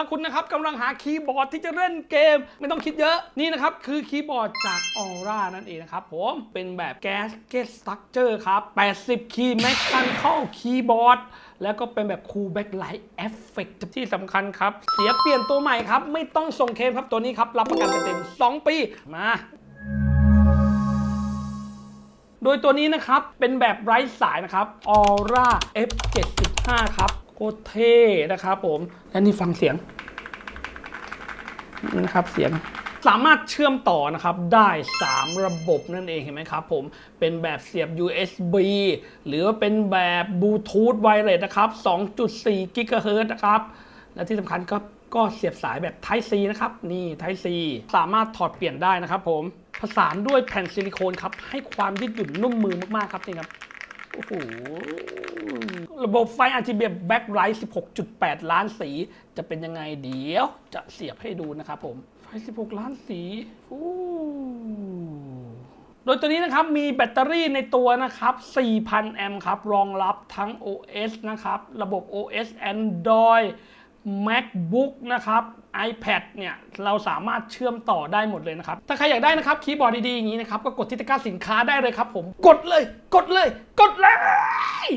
ถ้าคุณนะครับกำลังหาคีย์บอร์ดที่จะเล่นเกม ไม่ต้องคิดเยอะนี่นะครับ คือคีย์บอร์ดจาก Aura นั่นเองนะครับผมเป็นแบบ Gasket Structure ครับ 80 คีย์ Mechanical Keyboard แล้วก็เป็นแบบ Cool Backlight Effect ที่สำคัญครับ เสียเปลี่ยนตัวใหม่ครับ ไม่ต้องส่งเคมครับตัวนี้ครับ รับประกันเต็ม 2 ปี มาโดยตัวนี้นะครับ เป็นแบบไร้สายนะครับ Aura F75 ครับ คตรเท่นะครับผมและนี่ฟังเสียงนะครับเสียงสามารถเชื่อมต่อนะครับได้ 3 ระบบนั่นเองเห็นไหมครับผมเป็นแบบเสียบ USB หรือว่าเป็นแบบบลูทูธไวเลสนะครับ 2.4 GHz นะครับ และที่สำคัญก็ก็เสียบสายแบบ Type C นะครับ นี่ Type C สามารถถอดเปลี่ยนได้นะครับผมผสานด้วยแผ่นซิลิโคนครับ ให้ความยืดหยุ่นนุ่มมือมาก ๆ ครับนี่ครับ โอ้โห ระบบไฟ RGB backlight 16.8 ล้านสี จะเป็นยังไงเดี๋ยว จะเสียบให้ดูนะครับผม ไฟ 16 ล้านสีโดยตัวนี้นะครับ มีแบตเตอรี่ในตัวนะครับ 4,000 แอมป์ครับ รองรับทั้ง OS นะครับ ระบบ OS Android MacBook นะครับ iPad เนี่ยเราสามารถเชื่อมต่อได้หมดเลยนะครับ ถ้าใครอยากได้นะครับคีย์บอร์ดดีๆอย่างนี้นะครับ ก็กดที่ตะกร้าสินค้าได้เลยครับผม กดเลย กดเลย กดเลย